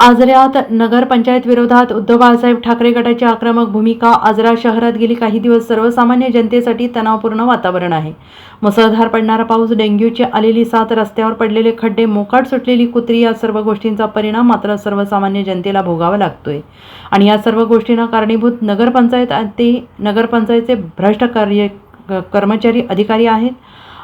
आजऱ्यात नगरपंचायत विरोधात उद्धव बाळासाहेब ठाकरे गटाची आक्रमक भूमिका आजरा शहरात गेली काही दिवस सर्वसामान्य जनतेसाठी तणावपूर्ण वातावरण आहे. मुसळधार पडणारा पाऊस डेंग्यूची आलेली साथ रस्त्यावर पडलेले खड्डे मोकाट सुटलेली कुत्री या सर्व गोष्टींचा परिणाम मात्र सर्वसामान्य जनतेला भोगावा लागतोय. आणि या सर्व गोष्टींना कारणीभूत नगरपंचायत ते नगरपंचायतचे भ्रष्ट कार्य क- कर्मचारी अधिकारी आहेत.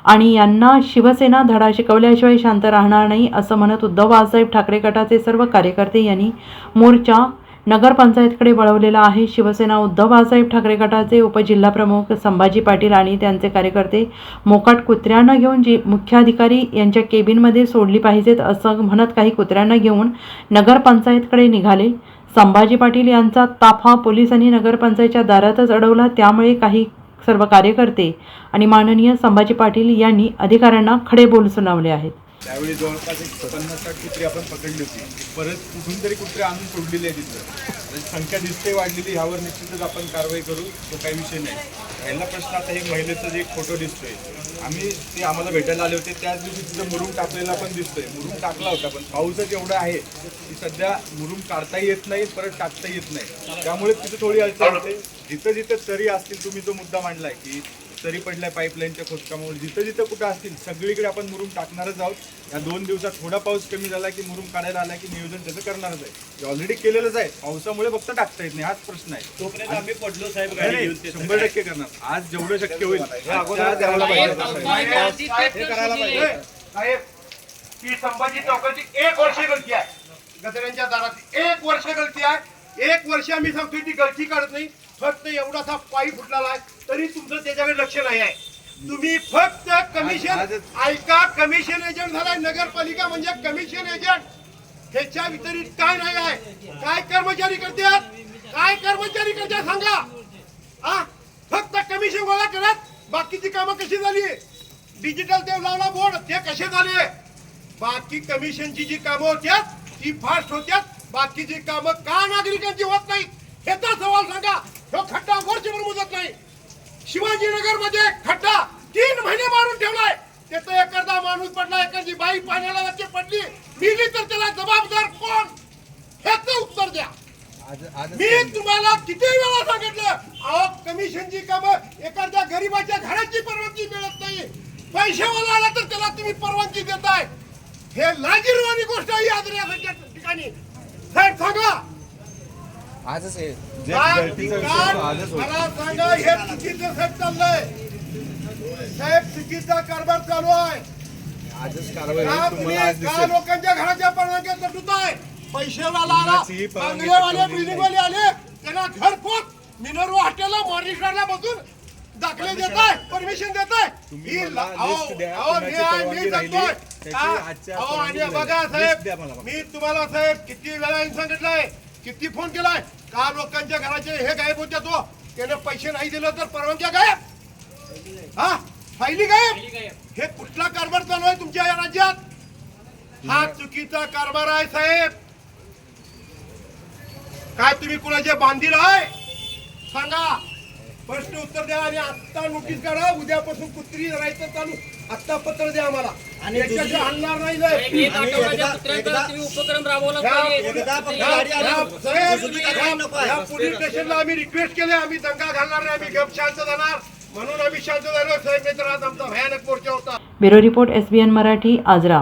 आणि यांना शिवसेना धडा शिकवल्याशिवाय शांत राहणार नाही असं म्हणत उद्धव बाळासाहेब ठाकरे गटाचे सर्व कार्यकर्ते यांनी मोर्चा नगरपंचायतकडे वळवलेला आहे. शिवसेना उद्धव बाळासाहेब ठाकरे गटाचे उपजिल्हाप्रमुख संभाजी पाटील आणि त्यांचे कार्यकर्ते मोकाट कुत्र्यांना घेऊन जी मुख्याधिकारी यांच्या केबिनमध्ये सोडली पाहिजेत असं म्हणत काही कुत्र्यांना घेऊन नगरपंचायतकडे निघाले. संभाजी पाटील यांचा ताफा पोलिसांनी नगरपंचायतच्या दारातच अडवला. त्यामुळे काही सर्व कार्यकर्ते आणि माननीय संभाजी पाटील यांनी अधिकाऱ्यांना खडे बोल सुनावले आहेत. त्यावेळी जवळपास एक पन्नास साठ कुत्री आपण पकडली होती. परत कुठून तरी कुत्रे आणून सोडलेली आहे तिथं. म्हणजे संख्या दिसते वाढलेली ह्यावर निश्चितच आपण कारवाई करू तो काही विषय नाही. पहिला प्रश्न आता हे महिलेचा जे एक फोटो दिसतोय. आम्ही ते आम्हाला भेटायला आले होते त्याच दिवशी तिथं मुरुम टाकलेला पण दिसतोय. मुरुम टाकला होता पण पाऊसच एवढा आहे की सध्या मुरुम काढता येत नाही परत टाकता येत नाही. त्यामुळे तिथं थोडी अडचण होते जिथं जिथं तरी असतील तुम्ही जो मुद्दा मांडलाय की तरी पडलाय पाईपलाईनच्या खोदकामुळे जिथं जिथं कुठं असतील सगळीकडे आपण मुरुम टाकणारच आहोत. या दोन दिवसात थोडा पाऊस कमी झाला की मुरुम काढायला आला की नियोजन त्याचं करणारच आहे. ऑलरेडी केलेलंच आहे. पावसामुळे फक्त टाकता येत नाही हाच प्रश्न आहे. तोपर्यंत आम्ही पडलो साहेब गाडी घेऊन ते शंभर टक्के करणार. आज जेवढं शक्य होईल आज करायला पाहिजे. हे करायला पाहिजे. साहेब की संभाजी चौकाची एक वर्ष गलती आहे. गजऱ्यांच्या दारात एक वर्ष गलती आहे. एक वर्ष आम्ही सांगतोय ती गलती काढत नाही. फक्त एवढासा पायी फुटलेला आहे तरी तुमचं त्याच्याकडे लक्ष नाही आहे. तुम्ही फक्त कमिशन ऐका कमिशन एजंट झालाय नगरपालिका म्हणजे कमिशन एजंट ह्याच्या वितरित काय नाही आहे. काय कर्मचारी करतात? काय कर्मचारी करतात सांगा. हा फक्त कमिशन गोळा करत बाकीची कामं कशी झाली? डिजिटल ते लावला बोर्ड ते कसे झाले? बाकी कमिशनची जी कामं होत्यात ती फास्ट होत्यात बाकीची कामं का नागरिकांची होत नाहीत? ह्याचा सवाल सांगा. तो खड्डा वर्षभर मुदत नाही. शिवाजीनगरमध्ये खड्डा तीन महिने मारून ठेवलाय. त्याचं एखादा माणूस पडला एखादी बाई पाण्याला वरती पडली. मिली तर त्याला जबाबदार कोण? ह्याचं उत्तर द्या. मी तुम्हाला किती वेळा सांगितलं अहो कमिशनची कामं एखाद्या गरीबाच्या घराची परवानगी मिळत नाही. पैशावाला आला तर त्याला तुम्ही परवानगी देताय. हे लाजीरवाणी गोष्ट आहे आदर्यासारख्या ठिकाणी. साहेब सांगा. आजच आहे जे काय- गळतीचा विषय काय- तो आजच होतो मला सांगा हे चुकीचं साहेब चाललंय. साहेब चुकीचा कारभार चालू आहे. आजच कारवाई का होईल. तुम्ही तुम्हाला आज का दिसेल लोकांच्या घराच्या परवानग्या पैशावाला आला. कोणाचीही परवानगी तटवली आले. त्यांना घरपोच मिनर्वा हॉटेलला मॉनिटरला बसून दाखले देताय परमिशन देताय. तुम्ही ही मला ला- अहो, list द्या, अहो, कोणाची मी आहे, परवानगी मी राहिली, सांगतोय. त्याची का? आजच्या अहो, आणि परवानगी बघा द्या. साहेब list द्या मला. मी तुम्हाला साहेब किती वेळा सांगितलंय. किती फोन केलाय? का लोकांच्या घराचे हे गायब होते तो? त्याने पैसे नाही दिलं तर परवानग्या गायब? हा? फायली गायब? हे कुठला कारभार चालू आहे तुमच्या या राज्यात? हा चुकीचा कारभार आहे साहेब. काय तुम्ही कुणाचे बांधील आहे? सांगा. प्रश्न उत्तर द्या आणि आत्ता नोटीस काढा. उद्यापासून कुत्री राहायचं चालू. आत्ता पत्र द्या आम्हाला. आणि हलणार नाही साहेब. एक आठवड्याच्या कुत्र्यांचा तुम्ही उपक्रम राबवला ह्या पोलीस स्टेशनला आम्ही रिक्वेस्ट केले. आम्ही दंगा घालणार नाही. आम्ही गप शांत जाणार म्हणून आम्ही शांत झालो साहेब नाही तर आज आमचा भयानक मोर्चा होता. Bureau report S B N Marathi Ajra.